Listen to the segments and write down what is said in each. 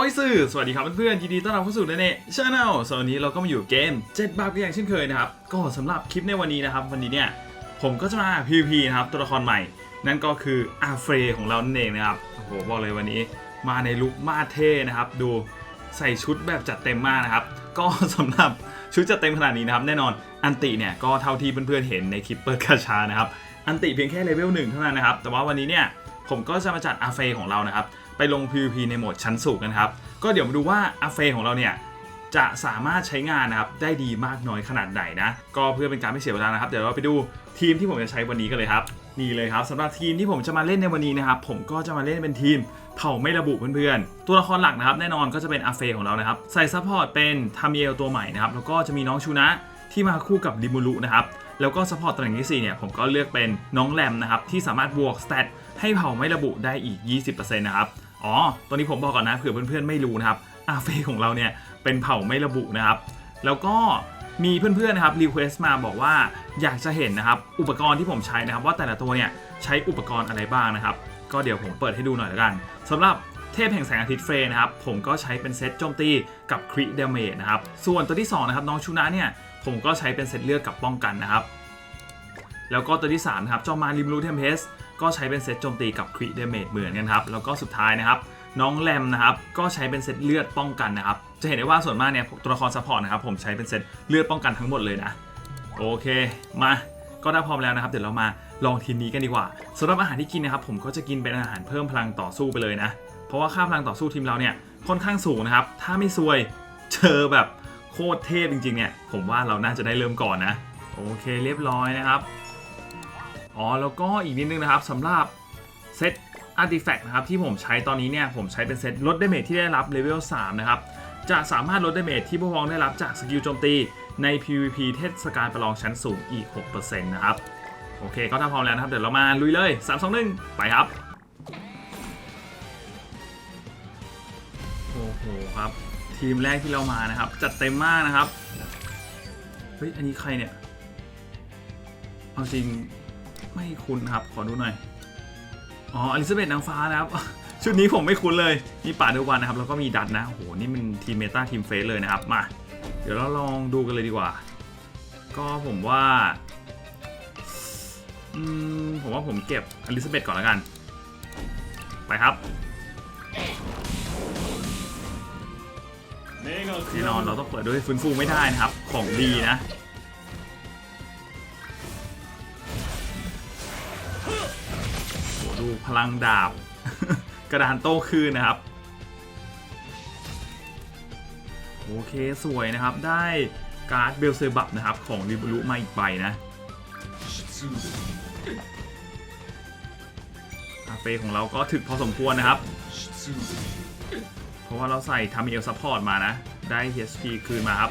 อ้ยสื่อ สวัสดีครับเพื่อนๆยินดีต้อนรับเข้าสู่เนเน่ชาแนลสำหรับวันนี้เราก็มาอยู่เกม 7 บาทกันอย่างเช่นเคยนะครับ ก็สำหรับคลิปในวันนี้นะครับ วันนี้เนี่ยผมก็จะมา PVP นะครับ ตัวละครใหม่ นั่นก็คืออาเฟรของเรานั่นเองนะครับ โอ้โห บอกเลยวันนี้มาในลุคมาเท่นะครับ ดูใส่ชุดแบบจัดเต็มมากนะครับ ก็สำหรับชุดจัดเต็มขนาดนี้นะครับ แน่นอน อันติเนี่ยก็เท่าที่เพื่อนๆเห็นในคลิปเปิดกาชานะครับ อันติเพียงแค่เลเวลหนึ่งเท่านั้นนะครับ แต่ว่าวันนี้เนี่ยผมก็จะมาจัดอาเฟของเรานะครับ ไปลง PVP ในโหมดชั้นสูงกันครับ ก็เดี๋ยวมาดูว่าอาเฟของเราเนี่ยจะสามารถใช้งานนะครับได้ดีมากน้อยขนาดไหนนะ ก็เพื่อเป็นการไม่เสียเวลานะครับ เดี๋ยวเราไปดูทีมที่ผมจะใช้วันนี้กันเลยครับนี่เลยครับสำหรับทีมที่ผมจะมาเล่นในวันนี้นะครับผมก็จะมาเล่นเป็นทีมเผ่าไม่ระบุเพื่อนๆ ตัวละครหลักนะครับแน่นอนก็จะเป็นอาเฟของเรานะครับใส่ซัพพอร์ตเป็นทามิเอลตัวใหม่นะครับแล้วก็จะมีน้องชูนะที่มาคู่กับดิมูรุนะครับแล้วก็ซัพพอร์ตตำแหน่งที่4เนี่ยผมก็เลือกเป็นน้องแรมนะครับที่สามารถบวกสเตตให้เผ่าไม่ระบุได้อีก 20%นะครับ อ๋อ ตัวนี้ผมบอกก่อนนะเผื่อเพื่อนๆไม่รู้นะครับอาเฟของเราเนี่ยเป็นเผ่าไม่ระบุนะครับ แล้วก็มีเพื่อนๆนะครับรีเควสต์มาบอกว่าอยากจะเห็นนะครับอุปกรณ์ที่ผมใช้นะครับ ว่าแต่ละตัวเนี่ยใช้อุปกรณ์อะไรบ้างนะครับ ก็เดี๋ยวผมเปิดให้ดูหน่อยละกันสำหรับเทพแห่งแสงอาทิตย์เฟรนะครับ ผมก็ใช้เป็นเซตโจมตีกับคริเดเมจนะครับ ส่วนตัวที่2นะครับน้องชูนะเนี่ยผมก็ใช้เป็นเซตเลือกกับป้องกันนะครับ แล้วก็ตัวที่3ครับจอมมาริมรูเทมเพสก็ใช้เป็นเซตโจมตีกับคริเดเมจเหมือนกันครับ แล้วก็สุดท้ายนะครับ น้องแรมนะครับ ก็ใช้เป็นเซตเลือดป้องกันนะครับ จะเห็นได้ว่าส่วนมากเนี่ยตัวละครซัพพอร์ตนะครับผมใช้เป็นเซตเลือดป้องกันทั้งหมดเลยนะ โอเค มาก็ถ้าพร้อมแล้วนะครับ เดี๋ยวเรามาลองทีมนี้กันดีกว่าสำหรับอาหารที่กินนะครับ ผมก็จะกินเป็นอาหารเพิ่มพลังต่อสู้ไปเลยนะ เพราะว่าค่าพลังต่อสู้ทีมเราเนี่ยค่อนข้างสูงนะครับ ถ้าไม่ซวยเจอแบบโคตรเทพจริงๆเนี่ยผมว่าเราน่าจะได้เริ่มก่อนนะ โอเคเรียบร้อยนะครับ อ๋อแล้วก็อีกนิดนึงนะครับสำหรับเซตอาร์ติแฟกต์นะครับที่ผมใช้ตอนนี้เนี่ยผมใช้เป็นเซตลดดเมจที่ได้รับเลเวล3นะครับจะสามารถลดดเมจที่ผู้พองได้รับจากสกิลโจมตีใน PVP เทศกาลประลองชั้นสูงอีก 6%นะครับ โอเคก็ถ้าพร้อมแล้วนะครับ เดี๋ยวเรามาลุยเลย 3 2 1 ไปครับ โอ้โหครับ ทีมแรกที่เรามานะครับ จัดเต็มมากนะครับ เฮ้ย อันนี้ใครเนี่ย เอาจริง ไม่คุ้นครับ ขอดูหน่อย อ๋ออลิซาเบธนางฟ้านะครับ ชุดนี้ผมไม่คุ้นเลย นี่ป่าเดวันนะครับ แล้วก็มีดัตนะโอ้โห นี่มันทีมเมตาทีมเฟสเลยนะครับ มา เดี๋ยวเราลองดูกันเลยดีกว่า ก็ผมว่า อืม ผมว่าผมเก็บอลิซาเบธก่อนแล้วกัน ไปครับแน่นอนเราต้องเปิดด้วยฟื้นฟูไม่ได้นะครับ ของดีนะ พลังดาบ กระดานโต้คืนนะครับ โอเคสวยนะครับได้การ์ดเบลเซบับนะครับ ของริบุรุมาอีกใบนะอาเฟของเราก็ถึกพอสมควรนะครับ เพราะว่าเราใส่ทามิเอลซัพพอร์ตมานะ ได้ HP คืนมาครับ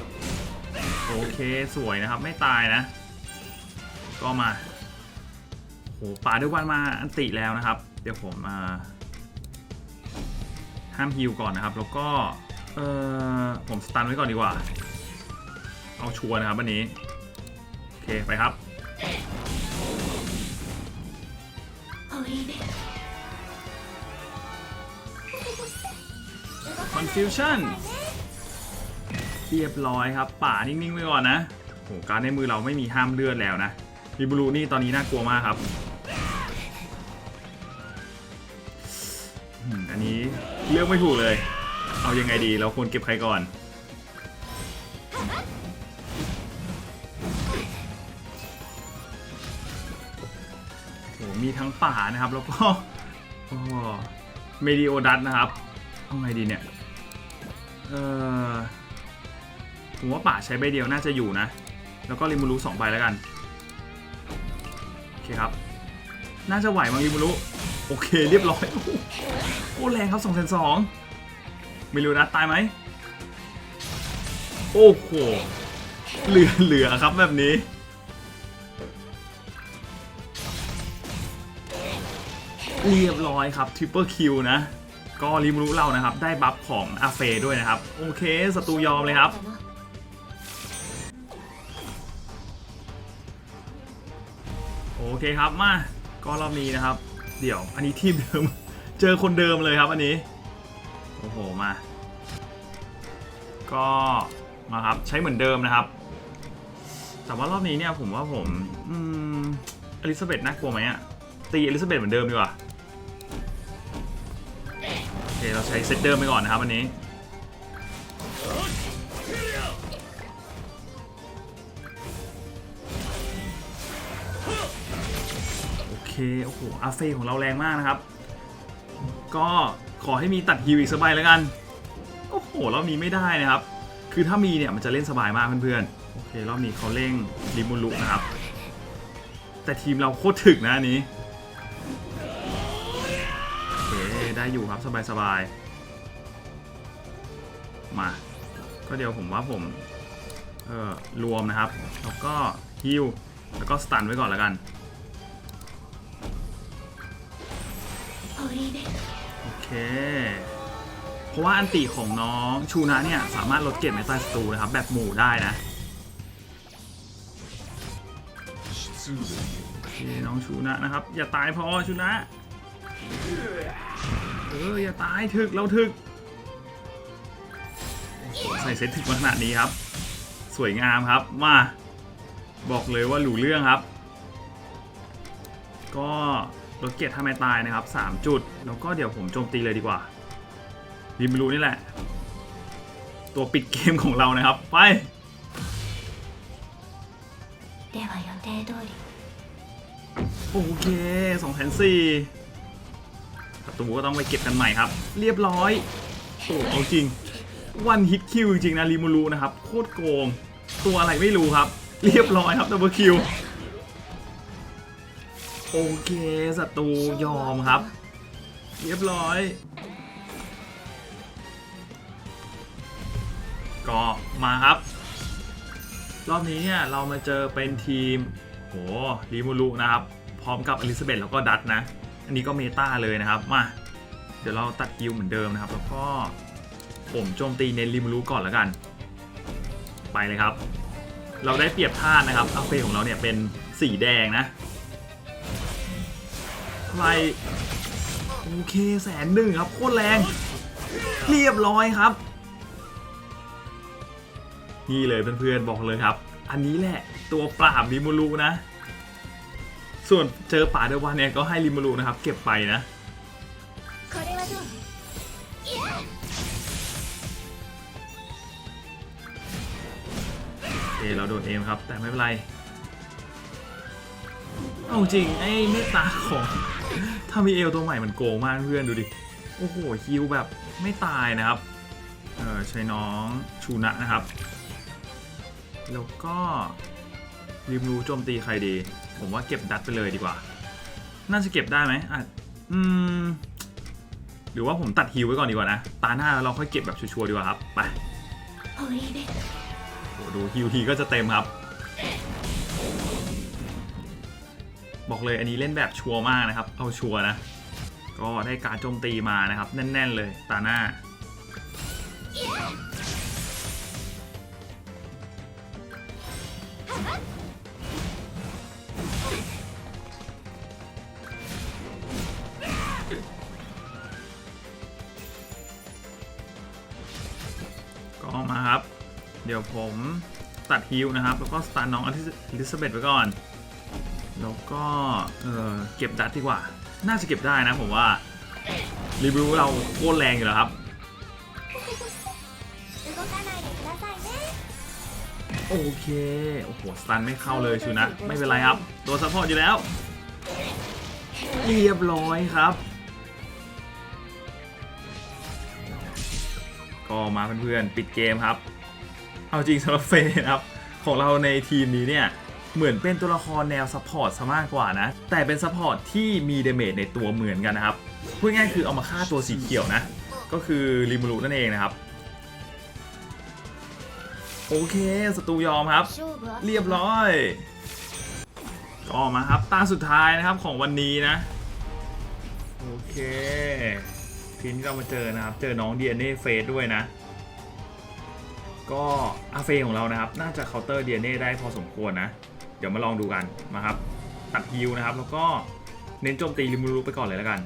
โอเคสวยนะครับไม่ตายนะ ก็มา โหป่าด้วยวันมาอันติแล้วนะครับ เดี๋ยวผมมาห้ามฮิวก่อนนะครับ แล้วก็เออผมสตันไว้ก่อนดีกว่า เอาชัวร์นะครับวันนี้ โอเค ไปครับ Confusion เรียบร้อยครับ ป่านิ่งๆไว้ก่อนนะโหการในมือเราไม่มีห้ามเลือดแล้วนะ ริบูรูนี่ตอนนี้น่ากลัวมากครับ อันนี้เลือกไม่ถูกเลย เอายังไงดี เราควรเก็บใครก่อนโหมีทั้งป่านะครับ แล้วก็โอ้เมดิโอดัตนะครับ เอาไงดีเนี่ย เออผมว่าป่าใช้ใบเดียวน่าจะอยู่นะ แล้วก็ริมูรุสองใบแล้วกัน เคครับ น่าจะไหวมังริมูรุโอเคเรียบร้อยโอ้แรงครับ2 2 0 0ไม่รู้นะตายไหมโอ้โหเหลือเหลือครับแบบนี้ เรียบร้อยครับทริปเปอร์คิวนะ ก็ริมรู้เรานะครับ ได้บัฟของอาเฟด้วยนะครับ โอเคศัตรูยอมเลยครับ เคครับมาก็รอบนี้นะครับ เดี๋ยวอันนี้ทีมเดิม เจอคนเดิมเลยครับอันนี้ โอ้โหมา ก็มาครับใช้เหมือนเดิมนะครับ แต่ว่ารอบนี้เนี่ยผมว่าผมอืมอลิซาเบธน่ากลัวไหมอะตีอลิซาเบธเหมือนเดิมดีกว่าโอเคเราใช้เซตเดิมไปก่อนนะครับวันนี้ โอเคโอ้โหอาเฟของเราแรงมากนะครับ ก็ขอให้มีตัดฮิวอีกสบายแล้วกัน โอ้โหรอบนี้ไม่ได้นะครับ คือถ้ามีเนี่ยมันจะเล่นสบายมากเพื่อนๆ โอเครอบนี้เขาเร่งริมูลุนะครับ แต่ทีมเราโคตรถึกนะอันนี้โอเคได้อยู่ครับสบายๆ มา ก็เดี๋ยวผมว่าผมเอ่อรวมนะครับ แล้วก็ฮิวแล้วก็สตันไว้ก่อนแล้วกัน โอเค เพราะว่าอันติของน้องชูนะเนี่ย สามารถลดเก็บในใต้ศัตรูนะครับ แบบหมู่ได้นะโอเคน้องชูนะนะครับ อย่าตายพอชูนะ เออ อย่าตายถึกเราถึก ใส่เซตถึกมาขนาดนี้ครับ สวยงามครับมาบอกเลยว่าหลูเรื่องครับ ก็ ลดเกียรติทำไมตายนะครับ 3 จุด แล้วก็เดี๋ยวผมโจมตีเลยดีกว่าริมรูนี่แหละ ตัวปิดเกมของเรานะครับ ไปโอเคสองแสนสี่ประตูก็ต้องไปเก็บกันใหม่ครับ เรียบร้อยโอ้เอาจริง วันฮิตคิวจริงๆนะริมูรูนะครับ โคตรโกง ตัวอะไรไม่รู้ครับ เรียบร้อยครับดับเบิลคิว โอเคศัตรูยอมครับ เรียบร้อย ก็มาครับ รอบนี้เนี่ยเรามาเจอเป็นทีมโหรีมูรุนะครับ พร้อมกับอลิซาเบธแล้วก็ดัตนะ อันนี้ก็เมตาเลยนะครับ มา เดี๋ยวเราตัดกิลเหมือนเดิมนะครับ แล้วก็ผมโจมตีเน้นริมูรุก่อนแล้วกัน ไปเลยครับ เราได้เปรียบท่าตุนะครับอาเฟของเราเนี่ยเป็นสีแดงนะ ใคร โอเคแสนหนึ่งครับ โคตรแรง เรียบร้อยครับ นี่เลยเพื่อนๆบอกเลยครับ อันนี้แหละตัวปราบริมูลูนะ ส่วนเจอป่าเดวันเนี่ยก็ให้ริมูลูนะครับ เก็บไปนะเคเราโดนเอมครับ แต่ไม่เป็นไร เอาจริง ไอ้เมตตาของ ถ้ามีเอลตัวใหม่มันโกงมากเพื่อนดูดิ โอ้โหฮิวแบบไม่ตายนะครับ เออใช้น้องชูนะนะครับ แล้วก็ริมรู้โจมตีใครดี ผมว่าเก็บดัตไปเลยดีกว่า น่าจะเก็บได้ไหมอะอืม หรือว่าผมตัดฮิวไว้ก่อนดีกว่านะ ตาหน้าเราค่อยเก็บแบบชัวร์ดีกว่าครับ ไปโอ้ดูฮิวทีก็จะเต็มครับ บอกเลยอันนี้เล่นแบบชัวร์มากนะครับ เอาชัวร์นะ ก็ได้การโจมตีมานะครับ แน่น ๆ เลยตาหน้า ก็มาครับ เดี๋ยวผมตัดฮิวนะครับ แล้วก็สตาร์น้องอลิซาเบธไว้ก่อน แล้วก็เออเก็บดัตดีกว่า น่าจะเก็บได้นะผมว่ารีวิวเราโคตรแรงอยู่แล้วครับ โอเค โอ้โห สตันไม่เข้าเลยชูนะ ไม่เป็นไรครับ ตัวซัพพอร์ตอยู่แล้ว เรียบร้อยครับ ก็มาเพื่อนๆ ปิดเกมครับ เอาจริงสำหรับเฟนครับ ของเราในทีมนี้เนี่ย เหมือนเป็นตัวละครแนวซัพพอร์ตซะมากกว่านะ แต่เป็นซัพพอร์ตที่มีเดเมจในตัวเหมือนกันนะครับพูดง่ายคือเอามาฆ่าตัวสีเขียวนะ ก็คือริมูรุนั่นเองนะครับ โอเคศัตรูยอมครับ เรียบร้อยก็มาครับตาสุดท้ายนะครับของวันนี้นะ โอเคทีนี้เรามาเจอนะครับ เจอน้องเดีเนเเฟสด้วยนะ ก็อาเฟของเรานะครับ น่าจะเคาน์เตอร์เดีเนเได้พอสมควรนะ เดี๋ยวมาลองดูกันมาครับ ตัดฮิวนะครับ แล้วก็เน้นโจมตีริมูรุไปก่อนเลยแล้วกัน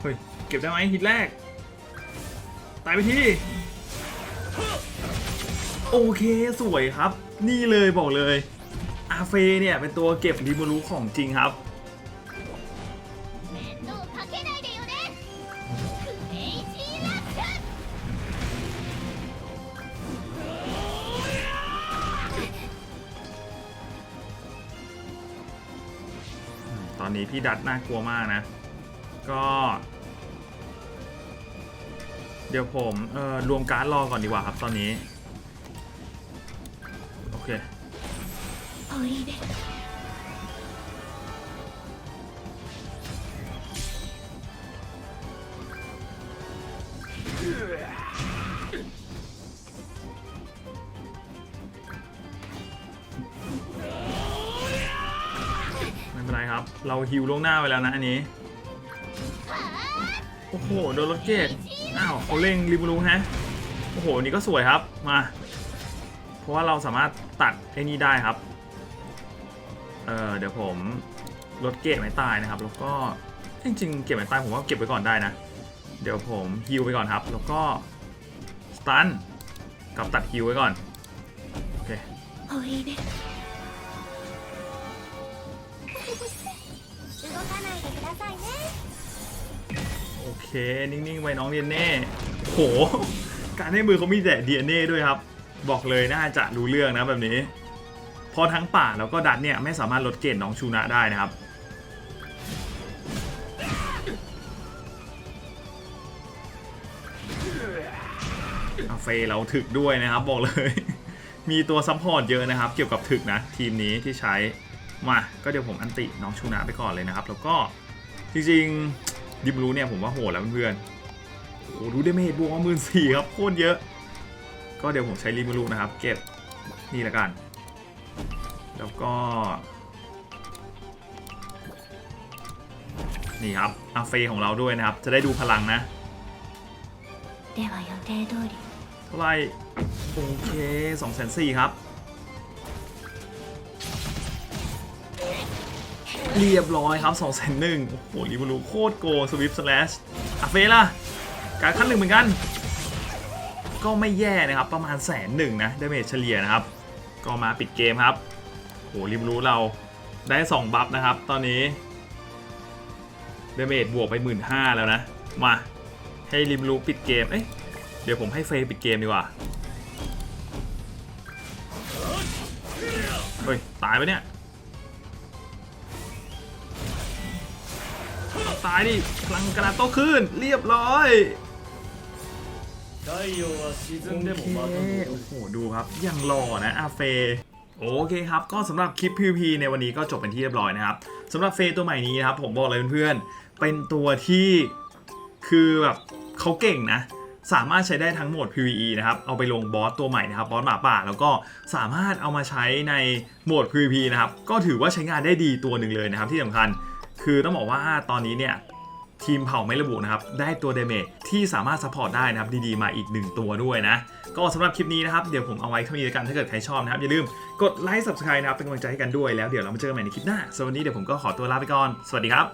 เฮ้ย เก็บได้ไหมฮิตแรก ตายไปที่ โอเคสวยครับ นี่เลยบอกเลยอาเฟเนี่ยเป็นตัวเก็บริมูรุของจริงครับ ตอนนี้พี่ดัดน่ากลัวมากนะ ก็ เดี๋ยวผมเอ่อรวมการ์ดรอก่อนดีกว่าครับตอนนี้ โอเค เรครับเราฮิวล่วงหน้าไปแล้วนะอันนี้ โอ้โห โดนรถเกตอ้าวเขาเร่งริมูรุฮะ โอ้โห นี่ก็สวยครับ มา เพราะว่าเราสามารถตัดไอ้นี่ได้ครับ เออเดี๋ยวผมลดเกตไม้ตายนะครับ แล้วก็จริงๆ เก็บไม้ตายผมว่าเก็บไว้ก่อนได้นะ เดี๋ยวผมฮิวไปก่อนครับ แล้วก็สตันกับตัดฮิวไว้ก่อน โอเค さいね โอเค นิ่ง ๆ ไว้น้องเดียนเน่โห การให้มือเขามีแต่เดียนเน่ด้วยครับ บอกเลยน่าจะรู้เรื่องนะแบบนี้ พอทั้งป่าแล้วก็ดัดเนี่ย ไม่สามารถลดเกณฑ์น้องชูนะได้นะครับ อาเฟเราถึกด้วยนะครับ บอกเลย มีตัวซัพพอร์ตเยอะนะครับ เกี่ยวกับถึกนะ ทีมนี้ที่ใช้มาก็เดี๋ยวผมอันติน้องชูนะไปก่อนเลยนะครับ แล้วก็ จริงๆดิบลูเนี่ยผมว่าโหดแล้วเพื่อนโอ้รู้ได้ไม่เห็นบวกมาหมื่นสี่ครับโคตรเยอะ ก็เดี๋ยวผมใช้ริมลูนะครับ เก็บนี่ละกัน แล้วก็ นี่ครับอาเฟของเราด้วยนะครับ จะได้ดูพลังนะเท่าไหร่โอเคสองแสนสี่ครับ เรียบร้อยครับ2 0 0 0 0โอ้โหริบูรูโคตรโกสวิฟสแลชอาเฟล่ะการขั้นหนึ่งเหมือนกัน ก็ไม่แย่นะครับ ประมาณแสนหนึ่งนะได้เมจเฉลี่ยนะครับ ก็มาปิดเกมครับโหริบูรูเราได้ 2 บัฟนะครับ ตอนนี้เดเมจบวกไป 1 5ื่นแล้วนะ มาให้ริมรูปิดเกมเอ๊ะเดี๋ยวผมให้เฟย์ปิดเกมดีกว่าเฮ้ยตายไปเนี่ย ตายดิพลังกระดาษโตขึ้น เรียบร้อยโอเคโอ้โหดูครับยังหล่อนะอาเฟโอเคครับ ก็สำหรับคลิป PVP ในวันนี้ก็จบเป็นที่เรียบร้อยนะครับสำหรับเฟตัวใหม่นี้นะครับ ผมบอกเลยเพื่อนๆ เป็นตัวที่คือแบบเขาเก่งนะ สามารถใช้ได้ทั้งโหมด PVE นะครับ เอาไปลงบอสตัวใหม่นะครับ บอสหมาป่า แล้วก็สามารถเอามาใช้ในโหมด PVP นะครับ ก็ถือว่าใช้งานได้ดีตัวหนึ่งเลยนะครับที่สำคัญ คือต้องบอกว่าตอนนี้เนี่ยทีมเผ่าไม่ระบุนะครับ ได้ตัวเดเมจที่สามารถซัพพอร์ตได้นะครับ ดีๆ มาอีก 1 ตัวด้วยนะ ก็สำหรับคลิปนี้นะครับ เดี๋ยวผมเอาไว้เท่านี้กันถ้าเกิดใครชอบนะครับ อย่าลืมกดไลค์ subscribe นะครับ เป็นกำลังใจให้กันด้วยแล้วเดี๋ยวเรามาเจอกันใหม่ในคลิปหน้าสำหรับวันนี้เดี๋ยวผมก็ขอตัวลาไปก่อน สวัสดีครับ